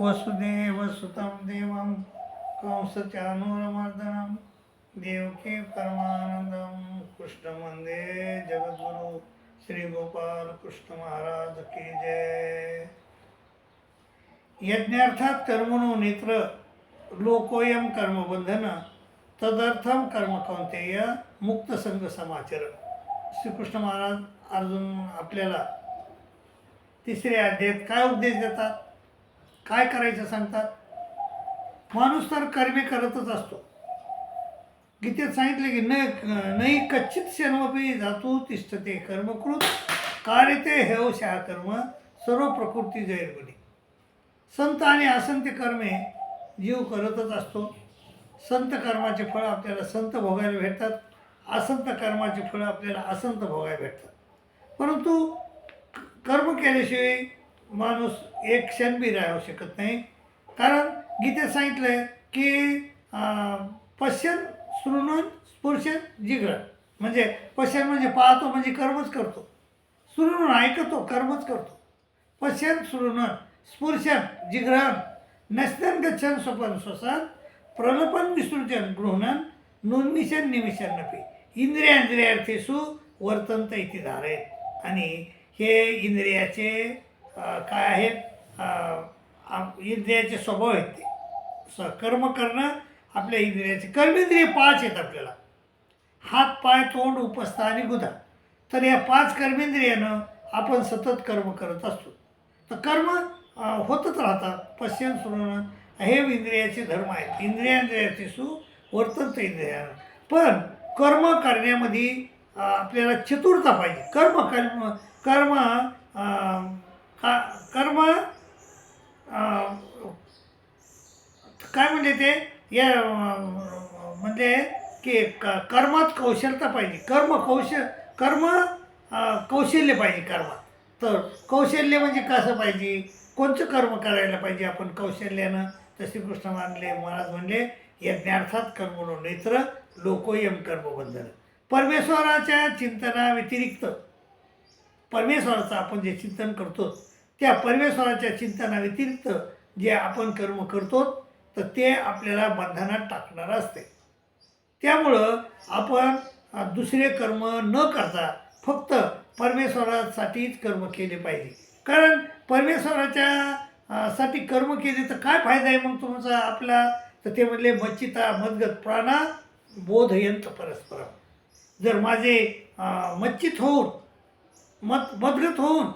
वसुदेव सुतं देवं कंसचानूरमर्दनं देवकी कृष्ण कृष्णवंदे जगद्गुरु श्री गोपाल कृष्ण महाराज की जय। यज्ञार्थात कर्मणो नेत्र लोकोयम कर्मबंधन तदर्थम कर्म कौंतेय मुक्त संघ समाचर श्रीकृष्ण महाराज अर्जुन आपल्याला तिसऱ्या अध्यायात काय उपदेश देतात? काय करायचं सांगतात? माणूस तर कर्मे करतच असतो. गीतेत सांगितले की न नाही कच्चित शर्मपी धातू तिष्ठते कर्मकृत कार्यते हेव शहा कर्म सर्व प्रकृती जैर्गुणी संत आणि असंत कर्मे जीव करतच असतो. संत कर्माचे फळ आपल्याला संत भोगायला भेटतात. असंत कर्माचे फळं आपल्याला असंत भोगायला भेटतात. परंतु कर्म केल्याशिवाय माणूस एक क्षण बी राहू शकत नाही. कारण गीतेत सांगितलं आहे की पश्चन सृणून शृणून स्पुर्शन जिगळ म्हणजे पश्चन म्हणजे पाहतो म्हणजे कर्मच करतो. शृणून ऐकतो कर्मच करतो. पश्चन शृणून स्पृशन जिग्रहण नसन गच्छन स्वपन श्वसन प्रलपन विसृजन गृहणन नोन्मिशन निमिशन नपी. इंद्रियांद्रियार्थेसु वर्तंत इथे धारे आणि हे इंद्रियाचे काय आहेत इंद्रियाचे स्वभाव आहेत ते. स कर्म करणं आपल्या इंद्रियाचे कर्मेंद्रिय पाच आहेत आपल्याला. हात पाय तोंड उपस्था आणि गुदा. तर या पाच कर्मेंद्रियानं आपण सतत कर्म करत असतो. तर कर्म होतच राहतात. पश्चिम सुरण हे इंद्रियाचे धर्म आहेत. इंद्रियांद्रियाचे सु वर्तनचं इंद्रियानं. पण कर्म करण्यामध्ये आपल्याला चतुरता पाहिजे. कर्म कर्म कर्म का कर्म काय म्हणजे ते? या म्हणजे की क कर्मात कौशलता पाहिजे. कर्म कौशल कर्म कौशल्य पाहिजे कर्मात. तर कौशल्य म्हणजे कसं पाहिजे? कोणतं कर्म करायला पाहिजे आपण कौशल्यानं? तर श्रीकृष्ण मानले महाराज म्हणले यज्ञार्थात कर्म नेत्र लोकोयम कर्मबंधन. परमेश्वराच्या चिंतनाव्यतिरिक्त परमेश्वराचं आपण जे चिंतन करतो त्या परमेश्वराच्या चिंतनाव्यतिरिक्त जे आपण कर्म करतो तर ते आपल्याला बंधनात टाकणारं असते. त्यामुळं आपण दुसरे कर्म न करता फक्त परमेश्वरासाठीच कर्म केले पाहिजे. कारण परमेश्वराच्या साठी कर्म केले तर काय फायदा आहे मग तुमचा आपला? तर ते म्हणले मच्छिता मदगत प्राणा बोधयंत परस्पर जर माझे मच्छित होऊन मत मदगत होऊन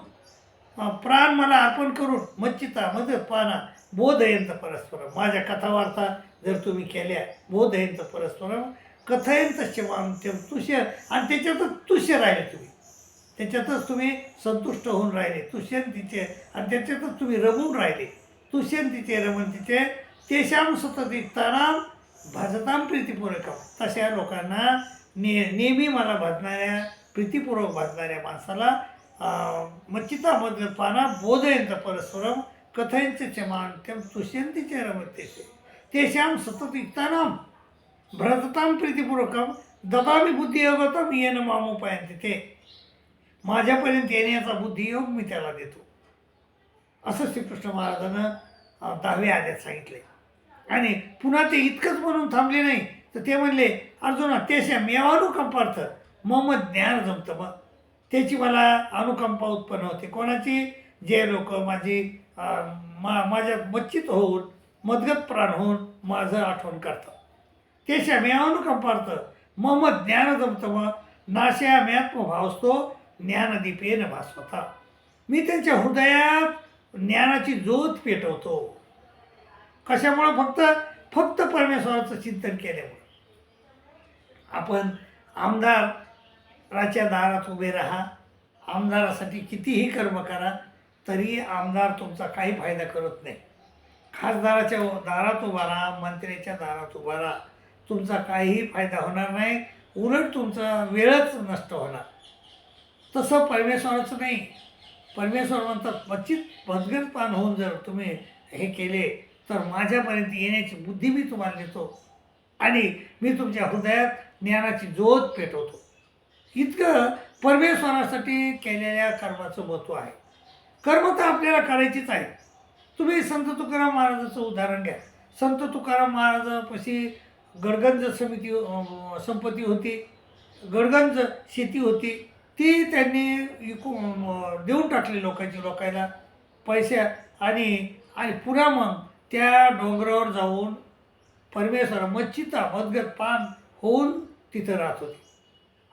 प्राण मला अर्पण करून मच्चिता मदत पाना बोधयंत परस्पर माझ्या कथावार्ता जर तुम्ही केल्या बोधयंत परस्पर कथयंत शिवाम ते तुष्य आणि त्याच्यातच तुष्य राहिले तुम्ही. त्याच्यातच तुम्ही संतुष्ट होऊन राहिले तुष्यंतीचे आणि त्याच्यातच तुम्ही रमून राहिले. तुष्यंतीचे रमंतीचे तेशाम सततिकतानाम भजताम प्रीतीपूर्वकम तशा लोकांना ने नेहमी मला भजणाऱ्या प्रीतीपूर्वक वाचणाऱ्या माणसाला अं, मच्चिता मदपाना बोधयंत परस्परम कथयंच चमान तेम तुष्यंतीचे रमतेचे सतत सततिकतानाम भ्रतताम प्रीतीपूर्वकम दबामी बुद्धियोगतम येन मामोपायंते ते. माझ्यापर्यंत येण्याचा बुद्धियोग मी त्याला देतो. असं श्रीकृष्ण महाराजानं अं, दहाव्या आद्यात सांगितले. आणि पुन्हा ते इतकंच म्हणून थांबले नाही तर ते म्हणले अर्जुना तेशा मेवानुकंपार्थ मोहम्मद ज्ञान जमतं मग त्याची मला अनुकंपा उत्पन्न होते. कोणाची? जे लोक माझी मा माझ्या मच्छित होऊन मदगत प्राण होऊन माझं आठवण करतात. तेशा मी अनुकंपार्थ मोहम्मद ज्ञान जमतं मग नाशयाम्यात्म भावस्तो ज्ञानदीपेन भास्वता. मी त्यांच्या हृदयात ज्ञानाची ज्योत पेटवतो. कशामुळं? फक्त फक्त परमेश्वराचं चिंतन केल्यामुळे. आपण आमदार राच्या दारात उभे राहा. आमदारासाठी कितीही कर्म करा तरी आमदार तुमचा काही फायदा करत नाही. खासदाराच्या दारात उभा राहा मंत्र्याच्या दारात उभा राहा. तुमचा काहीही फायदा होणार नाही. उलट तुमचा वेळच नष्ट होणार. तसं परमेश्वराचं नाही. परमेश्वर म्हणतात क्वचित भदगत पान होऊन जर तुम्ही हे केले तर माझ्यापर्यंत येण्याची बुद्धी मी तुम्हाला देतो आणि मी तुमच्या हृदयात ज्ञानाची जोत पेटवतो. इतकं परमेश्वरासाठी केलेल्या कर्माचं महत्त्व आहे. कर्म तर आपल्याला करायचीच आहे. तुम्ही संत तुकाराम महाराजाचं उदाहरण घ्या. संत तुकाराम महाराजापाशी गडगंज समिती संपत्ती होती. गडगंज शेती होती. ती त्यांनी इकू देऊन टाकली लोकांची लोकांना पैसे आणि आणि पुन्हा मग त्या डोंगरावर जाऊन परमेश्वर मच्छिता मदगत पान होऊन तिथं राहत होती.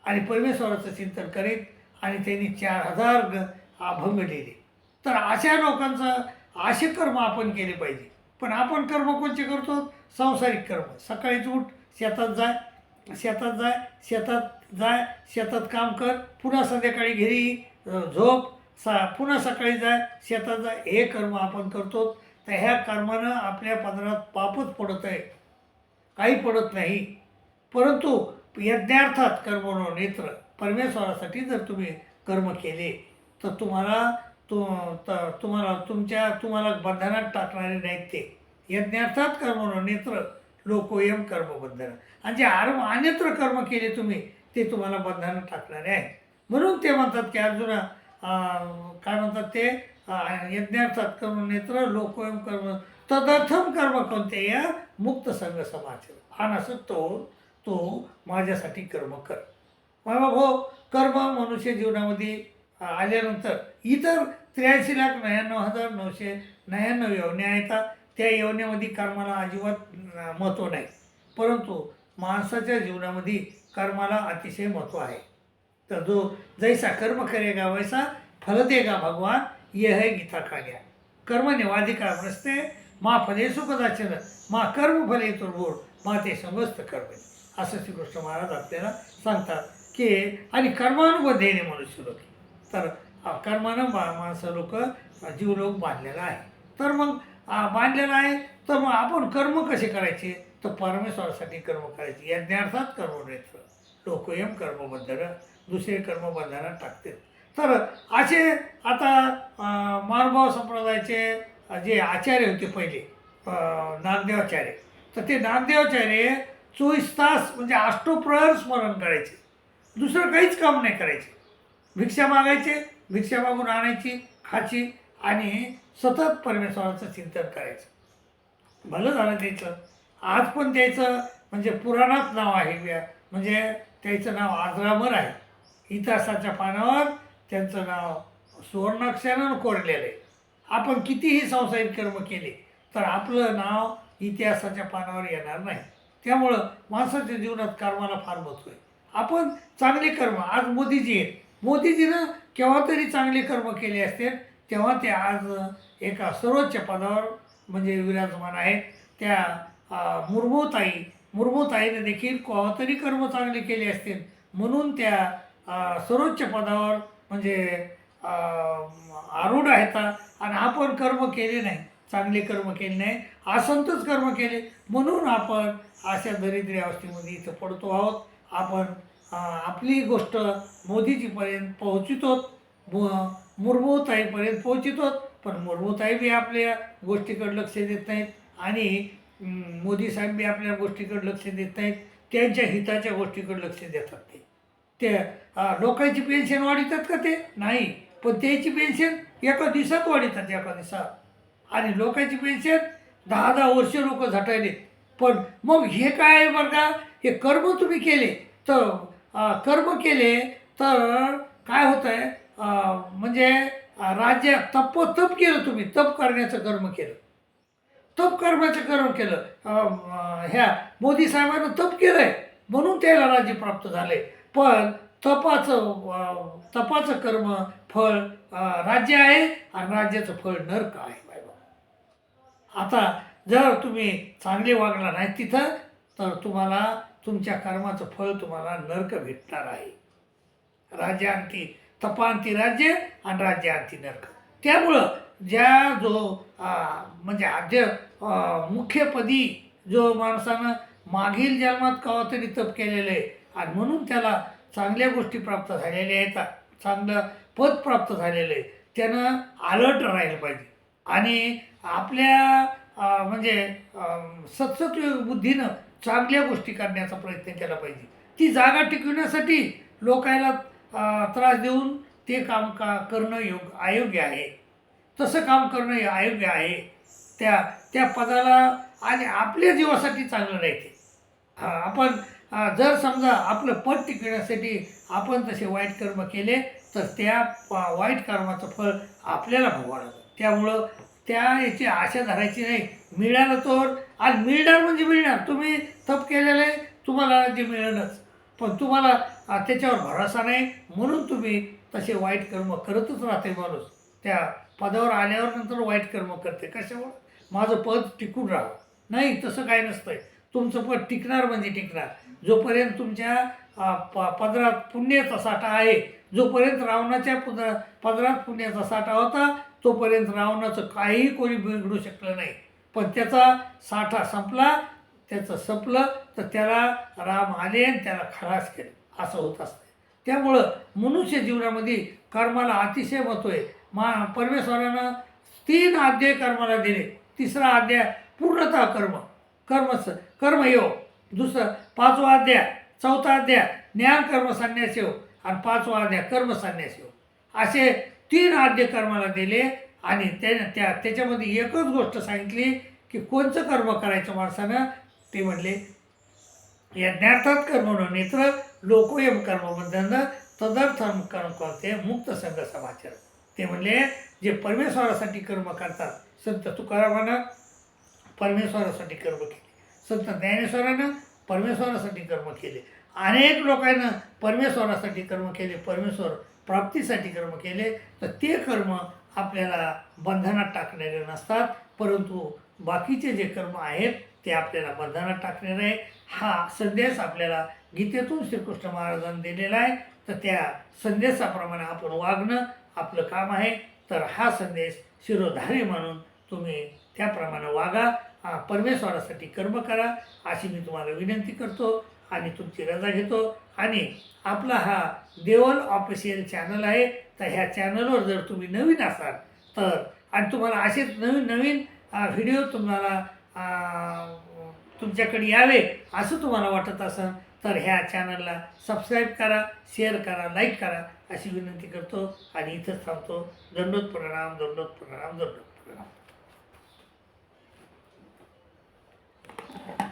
आणि परमेश्वराचं चिंतन करीत आणि त्यांनी चार हजार ग अभंग लिहिले. तर अशा लोकांचं असे कर्म आपण केले पाहिजे. पण आपण कर्म कोणते करतो? सांसारिक कर्म. सकाळीच उठ शेतात जाय शेतात जाय शेतात जाय शेतात काम कर पुन्हा संध्याकाळी घरी झोप सा पुन्हा सकाळी जाय शेतात जाय. हे कर्म आपण करतो. तर ह्या कर्मानं आपल्या पदरात पापच पडत आहे. काही पडत नाही. परंतु यज्ञार्थात कर्मनो नेत्र परमेश्वरासाठी जर तुम्ही कर्म केले तर तुम्हाला तु त- तुम्हाला तुमच्या तुम्हाला बंधनात टाकणारे नाहीत ते. यज्ञार्थात कर्मनो नेत्र लोकोयम कर्मबंधन आणि जे आर अनेत्र कर्म केले तुम्ही ते तुम्हाला बंधनात टाकणारे आहेत. म्हणून ते म्हणतात की अर्जुना काय म्हणतात ते? यज्ञार्थात कर्म नेत्र लोकोयम कर्म तदर्थम कर्म कोणते या मुक्त संघ समाचार. हा नसतो तो माझ्यासाठी कर्म कर. मग भाऊ कर्म मनुष्य जीवनामध्ये आल्यानंतर इतर त्र्याऐंशी लाख नव्याण्णव हजार नऊशे नव्याण्णव योजने येतात त्या योजनेमध्ये कर्माला अजिबात महत्त्व नाही. परंतु माणसाच्या जीवनामध्ये कर्माला अतिशय महत्त्व आहे. तर जो जैसा कर्म करेगा वैसा फल देगा भगवान ये है गीता का ज्ञान. कर्म निवाधिका प्रस्ते मा फले सुखदाचन मा कर्म फले तुर्भूर मा ते समस्त कर्म असं श्रीकृष्ण महाराज आपल्याला सांगतात की आणि कर्मानुबद्धेने मनुष्य लोक. तर कर्मानं मा माणसं लोक जीव लोक बांधलेला आहे. तर मग बांधलेला आहे तर मग आपण कर्म कसे करायचे? तर परमेश्वरासाठी कर्म करायचे. यज्ञार्थात कर्म नेत्र लोकयम कर्मबंधनं दुसरे कर्मबंधनात टाकते तर असे आता मानभाव संप्रदायाचे जे आचार्य होते पहिले नामदेवाचार्य तर ते नामदेवाचार्य चोवीस तास म्हणजे अष्टोप्रहर स्मरण करायचे. दुसरं काहीच काम नाही करायचे. भिक्षा मागायचे भिक्षा मागून आणायची खायची आणि सतत परमेश्वराचं चिंतन करायचं. भलं झालं त्याचं. आज पण त्याचं म्हणजे पुराणात नाव आहे व्या- म्हणजे त्याचं नाव आजरामर आहे. इतिहासाच्या पानावर त्यांचं नाव सुवर्णाक्षरानं कोरलेलं आहे. आपण कितीही संसारिक कर्म केले तर आपलं नाव इतिहासाच्या पानावर येणार नाही. त्यामुळं माणसाच्या जीवनात कर्माला फार महत्त्व आहे. आपण चांगले कर्म आज मोदीजी आहेत. मोदीजीनं केव्हा तरी चांगले कर्म केले असते तेव्हा ते आज एका सर्वोच्च पदावर म्हणजे विराजमान आहेत. त्या मुर्मूताई मुर्मूताईने देखील केव्हा तरी कर्म चांगले केले असतील म्हणून त्या सर्वोच्च पदावर म्हणजे आरूढ आहेत. आणि आपण कर्म केले नाही. चांगले कर्म केले नाही असंतच कर्म केले. म्हणून आपण अशा दरिद्री अवस्थेमध्ये इथं पडतो आहोत. आपण आपली गोष्ट मोदीजीपर्यंत पोहोचितो. मु- मुर्मूताईपर्यंत पोहोचितो. पण मुर्मूताई बी आपल्या गोष्टीकडे लक्ष देत नाहीत. आणि मोदी साहेब बी आपल्या गोष्टीकडे लक्ष देत नाहीत. त्यांच्या हिताच्या गोष्टीकडे लक्ष देतात ते. ते लोकांची पेन्शन वाढवितात का ते? नाही. पण त्याची पेन्शन एका दिवसात वाढवितात एका दिवसात. आणि लोकांची पेन्शन दहा दहा वर्ष लोक झटायले. पण मग हे काय आहे बरं का? हे कर्म तुम्ही केले. तर कर्म केले तर काय होतं आहे म्हणजे राज्य तप तप केलं तुम्ही. तप करण्याचं कर्म केलं. तप कर्माचं कर्म केलं. ह्या मोदी साहेबांना तप केलं आहे म्हणून त्याला राज्य प्राप्त झाले. पण तपाचं तपाचं कर्म फळ राज्य आहे आणि राज्याचं फळ नरक आहे. आता जर तुम्ही चांगले वागला नाही तिथं तर तुम्हाला तुमच्या कर्माचं फळ तुम्हाला नरक भेटणार आहे. राज्यांती तपांती राज्य आणि राज्यांती नरक. त्यामुळं ज्या जो म्हणजे आद्य मुख्यपदी जो माणसानं मागील जन्मात कवा तरी तप केलेलं आहे आणि म्हणून त्याला चांगल्या गोष्टी प्राप्त झालेल्या आहेत चांगलं पद प्राप्त झालेलं आहे त्यानं अलर्ट राहिलं पाहिजे. आणि आपल्या म्हणजे अम, सत्सत्व बुद्धीनं चांगल्या गोष्टी करण्याचा प्रयत्न केला पाहिजे. ती जागा टिकविण्यासाठी लोकायला त्रास देऊन ते काम का करणं योग अयोग्य आहे. तसं काम करणं हे अयोग्य आहे. त्या त्या पदाला आणि आपल्या जीवासाठी चांगलं नाही ते. आपण जर समजा आपलं पद टिकवण्यासाठी आपण तसे वाईट कर्म केले तर त्या वाईट कर्माचं फळ आपल्याला भोगावं त्यामुळं त्या याची आशा धरायची नाही. मिळालं तर आणि मिळणार म्हणजे मिळणार. तुम्ही तप केलेलं आहे तुम्हाला जे मिळेलच. पण तुम्हाला त्याच्यावर भरोसा नाही. म्हणून तुम्ही तसे वाईट कर्म करतच राहते माणूस. त्या पदावर आल्यावर नंतर वाईट कर्म करते. कशामुळं माझं पद टिकून राहावं. नाही तसं काय नसतंय. तुमचं पद टिकणार म्हणजे टिकणार. जोपर्यंत तुमच्या प पदरात पुण्याचा साठा आहे जोपर्यंत रावणाच्या पुद पदरात पुण्याचा साठा होता तोपर्यंत रावणाचं काहीही कोणी बिघडू शकलं नाही. पण त्याचा साठा संपला त्याचं संपलं तर त्याला राम आले आणि त्याला खलास केलं. असं होत असतं. त्यामुळं मनुष्य जीवनामध्ये कर्माला अतिशय महत्त्व आहे. मा परमेश्वरानं तीन अध्याय कर्माला दिले. तिसरा अध्याय पूर्णतः कर्म. कर्मच कर्मयोग. दुसरं पाचवा अध्याय चौथा अध्याय ज्ञान कर्म संन्यास हो आणि पाचवा अध्याय कर्म संन्यास हो. असे तीन आद्य कर्माला दिले आणि त्या त्या त्याच्यामध्ये एकच गोष्ट सांगितली की कोणचं कर्म करायचं माणसानं? ते म्हणले यज्ञार्थात कर्म न नेत्र लोकोयम कर्मबंधन तदर्थम कर्म करते मुक्त संघ समाचार. ते म्हणले जे परमेश्वरासाठी कर्म करतात संत तुकारामानं परमेश्वरासाठी कर्म केले. संत ज्ञानेश्वरानं परमेश्वरासाठी कर्म केले. अनेक लोकांना परमेश्वरासाठी कर्म केले परमेश्वर प्राप्तीसाठी कर्म केले तर ते कर्म आपल्याला बंधनात टाकणारे नसतात परंतु बाकीचे जे कर्म आहेत ते आपल्याला बंधनात टाकणारे आहे. हा संदेश आपल्याला गीतेतून श्रीकृष्ण महाराजांनी दिलेला आहे. तर त्या संदेशाप्रमाणे आपण वागणं आपलं काम आहे. तर हा संदेश शिरोधारी म्हणून तुम्ही त्याप्रमाणे वागा. परमेश्वरासाठी कर्म करा अशी मी तुम्हाला विनंती करतो आणि तुमची रजा घेतो. आणि आपला हा देवल ऑफिशियल चॅनल आहे तर ह्या चॅनलवर जर तुम्ही नवीन असाल तर आणि तुम्हाला असेच नवीन नवीन व्हिडिओ तुम्हाला तुमच्याकडे यावे असं तुम्हाला वाटत असेल तर ह्या चॅनलला सबस्क्राईब करा शेअर करा लाईक करा अशी विनंती करतो. आणि इथंच थांबतो. दंडोत प्रणाम दंडोत प्रणाम दंडोत प्रणाम Okay.